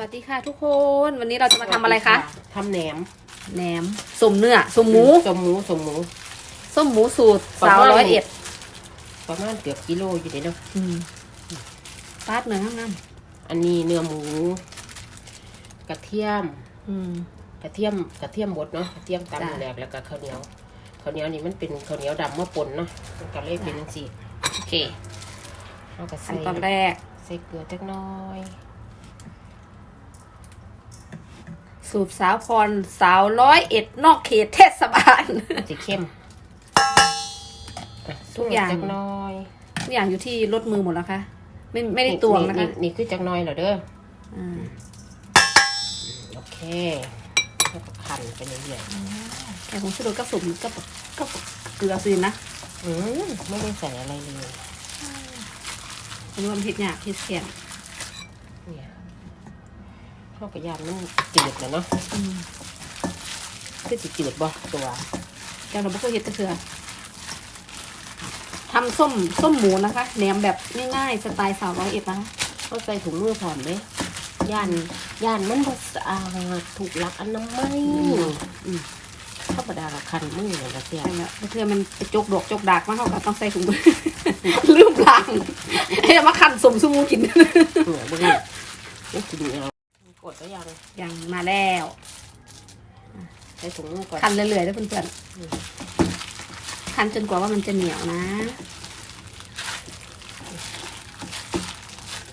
วัสดีค่ะทุกคน วันนี้เราจะมาทำอะไรคะทำแหนมแหนมสมเนื้อสมหมูสมหมูสมหมู ส้มหมูสูตรประสาวมาณร้อยเอ็ดประมาณเกือบกิโลอยู่เด้เนาะปาดเนื้อข้างนั้นอันนี้เนื้อหมู กระเทียม อืม กระเทียมกระเทียมบดเนาะกระเทียมจ้ะ ตำแหลกแล้วก็ข้าวเหนียวข้าวเหนียวนี่มันเป็นข้าวเหนียวดำมะปนเนาะมันก็เลยเป็นสีโอเคเอาก็ขั้ใส่นตอนแรก ใส่เกลือจักหน้อย สูตรสาวพรสาวร้อยเอ็ดนอกเขตเทศบาลมันจะเข้มะทุกอย่าง จักหน้อยทุกอย่างอยู่ที่รถมือหมดแล้วคะไม่ไม่ได้ตวงนะคะนี่คือจักหน้อยเหรอเด้ออ่าโอเคแล้วก็ขันไปเรื่อยแต่ของชุดรสก็สมก็ก็เกลือซีนนะๆอืมไม่ได้ใส่อะไรเลยอันนี้มันเผ็ดหยาบเผ็ดเสียนเนี่ย ข้าวกระยานมันจืดนะเนาะอืมคือสิจืดบ่ตัวแต่เราไม่เคยเห็ดแตะเถื่อทำส้มส้มหมูนะคะแหนมแบบง่ายๆสไตล์สาวร้อยเอ็ดนะคะเขาใส่ถุงมือผอมเลยย่านย่านมันบ่สะอาดถูกหลักอนามัยอืมธรรมดาละคันมือเลยละเสียใช่แล้วเพื่อมันไปจกดอกจกดากมากเขาก็ต้องใส่ถุงมือลืมล้างให้มาขันสมสมูกินเหนือบ่ได้นี่กินเอา กดแล้วยังยังมาแล้วใส่ถุงมือก่อน คันเรื่อยๆด้วยเพื่อนๆคันจนกว่าว่ามันจะเหนียวนะ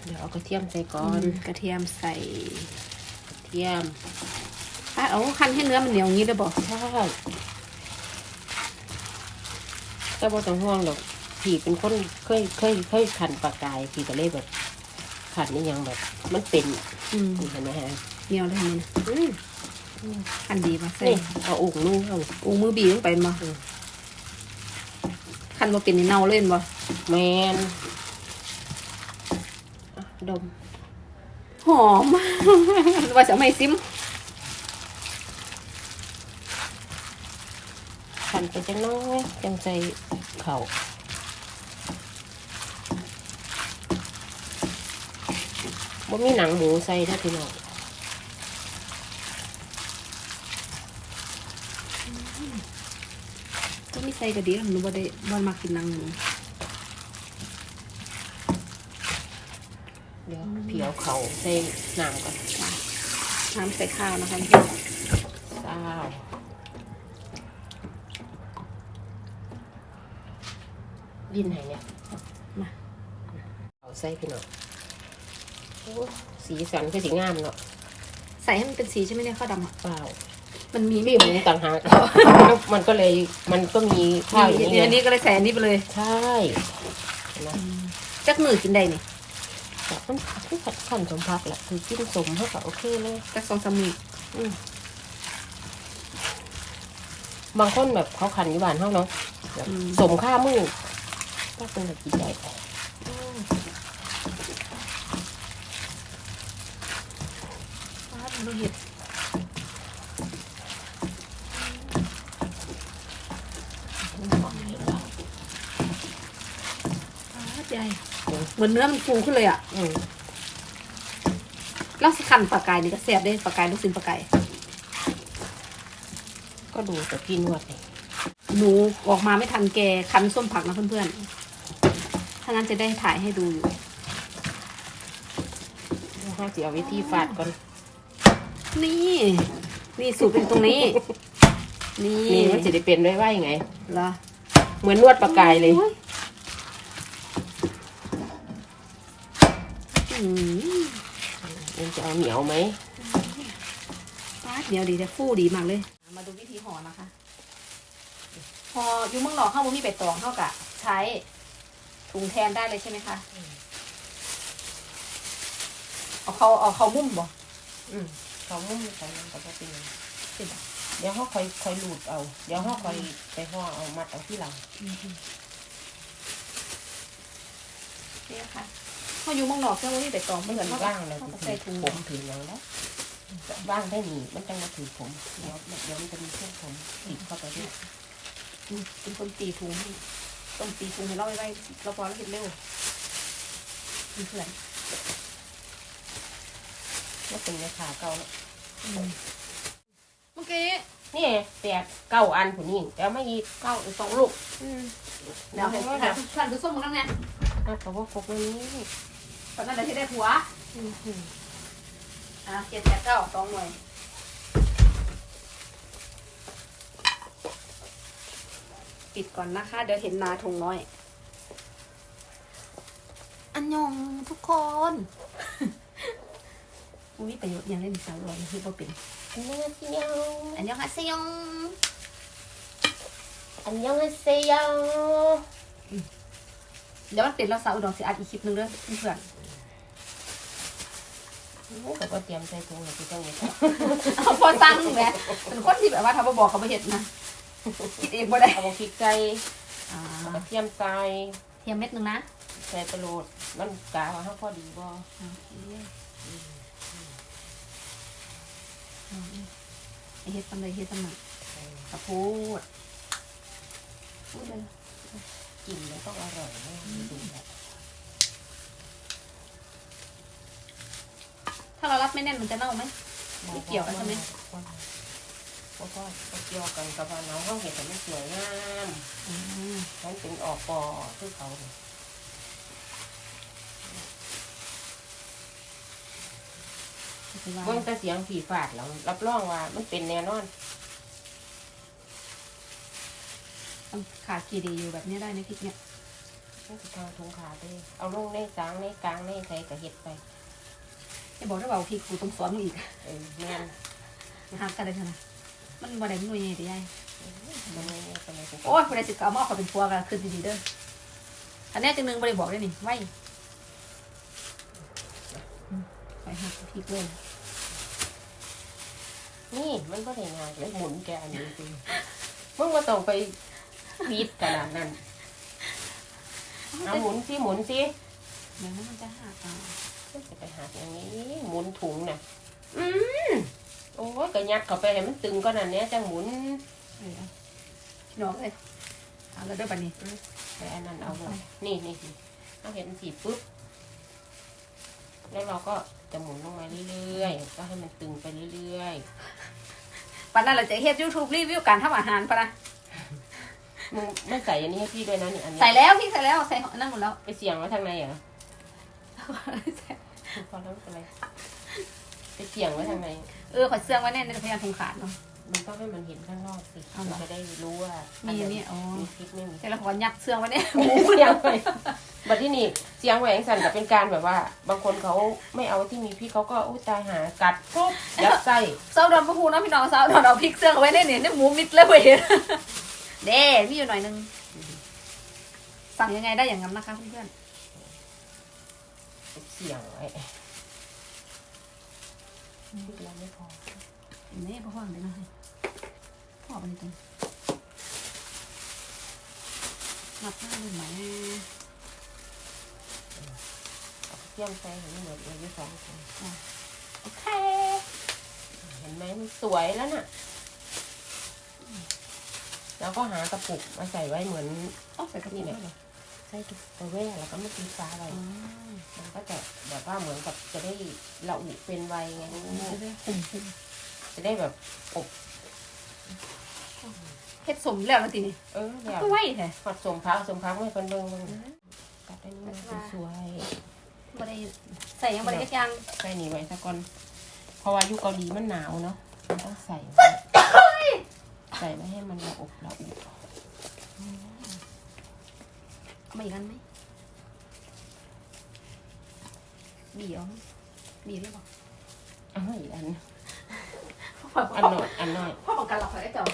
เดี๋ยวเอากระเทียมใส่ก่อนกระเทียมใส่กระเทียมป้าเอาคันให้เนื้อมันเหนียวอย่างนี้ได้บอกใช่แต่บ่ต้องห่วงหรอกพี่เป็นคนเคยเคยเคยขันปากกายพี่ก็เลยแบบ ขันนี่ยังแบบ มันเป็นอืมเห็นไหมฮะเหนียวเลยมันอืมคันดีมาใส่นี่เอาอุ่งมือเอาอูมือบีลงไปมาคันมาเป็นนี่เน่าเล่นบ่แมนอะดมหอม ว่าจะไม่ซิมขันไปจังน้อยจังใจเข่า บ่มีหนังหมูใส่ได้อพี่น้องก็ไม่ใส่กระดีหนูบ่ได้บ่มากินนังหนูเดี๋ยวเผียวเข่าใส่น้ำก่อนน้ำใส่ข้าวนะคะเศร้าลิ้นไหนเนี่ยมาเอาใส่พี่น้องโอ้ สีสันคือสีงามเนาะใส่ให้มันเป็นสีใช่ไหมเนี่ยข้าวดำอะเปล่ามันมีมีหมูต่างหากมันก็เลยมันก็มีข้าวอย่างนี้นี้อันไงนี้ก็เลยใส่อันนี้ไปเลยใช่เห็นไหมจักมือกินได้นี่แต่มันคือขัดขันสมพักแหละคือกินสมเท่ากับโอเคเลย จักสองสามมืออืมบางคนแบบเขาขันอยู่บ้านเขาเนาะแบบสมค่ามือก็เป็นแบบกินให ญ่ป้าดดูเห็ดป้าดใหญ่เหมือนเนื้อมันฟูขึ้นเลยอะอืมแล้วสิคันปลากายนี่ก็แซ่บได้ปลากายลูกชิ้นปลากายก็ดูแต่พี่นวดนี่หนูออกมาไม่ทันแกคันส้มผักนะเพื่อนๆ ถ้างั้นจะได้ถ่ายให้ดูอยู่ห้าสิเอาวิธีฟาดก่อน นี่ นี่สูตรเป็นตรงนี้ นี่นี่มันจะได้เป็นไว้ว่ายังไง เหรอเหมือนนวดปลากายเลยโอ้อืมมันจะเอาเหนียวไหมป้าดเดี๋ยวดีจะฟู่ดีมากเลย มาดูวิธีห่อนะคะ พออยุ่เมืองหลอกเข้ามุมีเป็ดตองเข้ากับใช้ถุงแทนได้เลยใช่ไหมคะ เอาเขาเอาเขามุ่มบ่อืม เขามุ่งใส่มันกับเป็นใช่ปะเดี๋ยวเขาคอยคอยหลุดเอา เดี๋ยวเขาคอยไปห่อเอามัดเอาที่หลังนี่นะคะพออยู่เมืองนอกเจ้ามุมีเป็ดตองมันเหมือนเหมือนเขาว่างเลยเขาก็ถืใส่อถุงผมถืออย่างแล้วว่างได้หนีมันจังมาถือผมเดี๋ยวเดี๋ยวมันจะมีเส้นผมติดเข้าไปด้วยอืมเป็นคนตีถุงให้ต้องตีถุงให้เราไว้ไว้เราพอเราเห็นเร็วมีเพื่อน แล้วเป็นราคาเก่าเนอะเมื่อกี้นี่แปดเก้าอันผู้นี้แล้วไม่อีกเก้าอีกสองลูกอืมเดี๋ยวให้แล้ท่านท่านดูส้มกันเนี่ยแต่ว่าครบแล้วนี้ตอนนั้นเดี๋ยวที่ได้ผัวอืมอืมอะเจ็ดแปดเก้าสองหน่วยปิดก่อนนะคะ เดี๋ยวเห็นนาทงน้อย อันยองทุกคน อุ้ยประโยชน์ยังเล่นสาวรอยคือพอเป็นอันยองเซียวอันยองฮาเซยองอันยองเซียวเดี๋ยวมันเป็นเราสาวอุดรสิอัดอีกคลิปหนึงเด้อเพื่อนแต่ก็เตรียมใจถุงเลยที่จังหวัดเอาพอสั่งแหมเป็นคนที่แบบว่าถ้าบ่บอกเขาไม่เห็นนะคิดเองบ่ได้เอาพริกใจอ่าเอากระเทียมใส่เทียมเม็ดหนึงนะใส่ประโลดมันกาว่าเขาพอดีบ่ โอเคเอาเฮ็ดตำเลยเฮ็ดตำหนักกระพูดพูดเลยกินแล้วต้องอร่อยแน่ดูแบบถ้าเรารับไม่แน่นมันจะเน่าไหมไม่เกี่ยวกันใช่ไหมเพราะว่าก็เกี่ยวกันกับว่าน้องเขาเห็นแต่ไม่สวยงามอืมฉันเป็นออกปอคือเขาเนี่ย คือว่าเบิ่งแต่เสียงผีฝาดแล้วรับรองว่ามันเป็นแน่นอน ต้องขาดกี่ดีอยู่แบบนี้ได้ไหมพริกเนี่ยนี่คือทางทุงขาเลยเอาลงในจางในกลางในใส่กระเห็ดไปจะบอกได้ว่าพริกกูต้องสอนมึงอีกเออแม่นหักกันเลยใช่ไหมมันบ่ได้มันหน่วยใหญ่ดีไอ้มันไม่เนี่ยเป็นอะไรโอ้ยบ่ได้สิกเอามาเอาเขาเป็นพัวกันคือดีๆเด้ออันนี้จังหนึงบ่ได้บอกได้นี่ไว้อืมไปหักพริกเลย นี่มันก็ได้งานเลยหมุนแกอันนี้จริงมึงมาต้องไปวีดขนาดนั้นเอาหมุนสิหมุนสิเดี๋ยวมันจะหักอะจะไปหาอย่างนี้หมุนถุงน่ะ อืมโอ้ยกระยัดเข้าไปให้มันตึงก็นั่นเนี้ยจังหมุนเออพี่น้องเลยเอาแล้วเด้อบัดนี้ไปอันนั้นเอาเลยนี่นี่นี่เราเห็นสีปุ๊บแล้วเราก็ จะหมุนลงมาเรื่อยๆ ก็ให้มันตึงไปเรื่อยปันนั้นเราจะเฮ็ด YouTube รีวิวการทำอาหารปะนะๆ มึงไม่ใส่อันนี้ให้พี่ด้วยนะนี่อันนี้ใส่แล้วพี่ใส่แล้วใส่อันนั่นหมดแล้ว ไปเสียงไว้ทางในเหรอพอแล้วไม่เป็นไรไปเสียงไว้ทางในเออขอเสื้อไว้แน่ในพยานทงขาดเนาะ มันต้องให้มันเห็นข้างนอกสิเอาเหรอมันจะได้รู้ว่ามีมีอันนี้อ๋อมีพริกไม่มีแต่ละขอยัดเสื้อไว้เนี่ยเสียงไว้บัดที่นี่เสียงแหวงสั่นกับเป็นการแบบว่า บางคนเขาไม่เอาที่มีพริกเขาก็อุ้ยตายหากัดปุ๊บยัดไส้เสาดอนพระพูเนาะพี่น้องเสาดอนเอาพริกเสื้อไว้เนี่ยเนี่ยหมูมิดเลยเว้ยเด้มีอยู่หน่อยนึง สั่งยังไงได้อย่างนั้นนะคะเพื่อนเสียงไว้พริกเราไม่พอๆนี่พ่อพ่อเลยนะ พ่อไปนี่ตรงนับหน้าเลยไหมเอาเทียมใส่เห็นเหมือนเลยที่สองคนโอเค เห็นไหมมันสวยแล้วน่ะ แล้วก็หากระปุกมาใส่ไว้เหมือนอ๋อใส่กระปุกด้วยเหรอใส่ตัวแว่แล้วก็ไม่ตีฟ้าไว้อ๋อมันก็จะแบบว่าเหมือนกับจะได้ละอุเป็นไวไงจะได้หุ่มหุ่มจะได้แบบอบ เฮ็ดสมแล้วนะทีนี้เออแบบก็ไว้แท้ผัดสมพักสมพักไม่คนเบิ่งเบิ่งกัดได้นี่มันสวยบ่ได้ใส่ยังบ่ได้เฮ็ดยังใส่นี่ไว้ซะก่อนเพราะว่าอยู่เกาหลีมันหนาวเนาะมันต้องใส่ไว้ใส่ไว้ให้มันละอบละอุเอามาอีกอันไหมบีเอาไหมบีได้บ่อ้าวอีกอันพ่ออันหน่อยอันหน่อยพ่อบอกกันหรอกได้เจ้า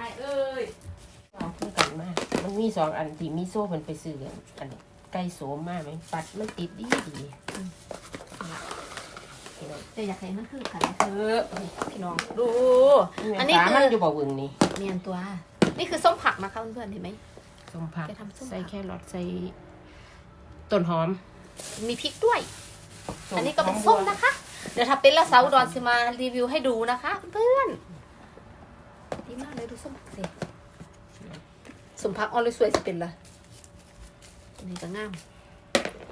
ได้เอ้ยเอาขึ้นกันมาก มันมีสองอันที่มีโซ่มันไปซื้อกันอันนี้ไก่โสมมากไหมปัดมันติดดีดีพี่น้องจะอยากให้มันคือกันเถอะพี่น้องดู อัอันนนี้นี้คือมันอยู่บ่วึงนี่เนียนตัว นี่คือส้มผักนะคะเพื่อนๆเห็นไหมส้มผักแกทำส้มผักใส่แครอทใส่ต้นหอม มีพริกด้วย อันนี้ก็เป็นส้มนะคะ เดี๋ยวถ้าเป็นละเซาดอนจะมารีวิวให้ดูนะคะ เพื่อนๆ ดีมากเลยดูส้มผักสิสมพักออเลยสวยจะเป็นละอันนี้ก็งาม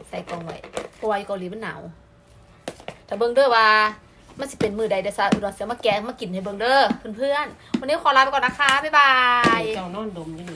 ใส่กล่องไว้เพราะว่าอยเกาหลีมันหนาวแต่เบิ่งเด้อว่ามันสิเป็นมือใดเดซาอุดรเสียมาแกงมากินให้เบิ่งเด้อเพื่อนๆวันนี้ขอลาไปก่อนนะคะบ๊ายบาย เจ้านอนดมอยัง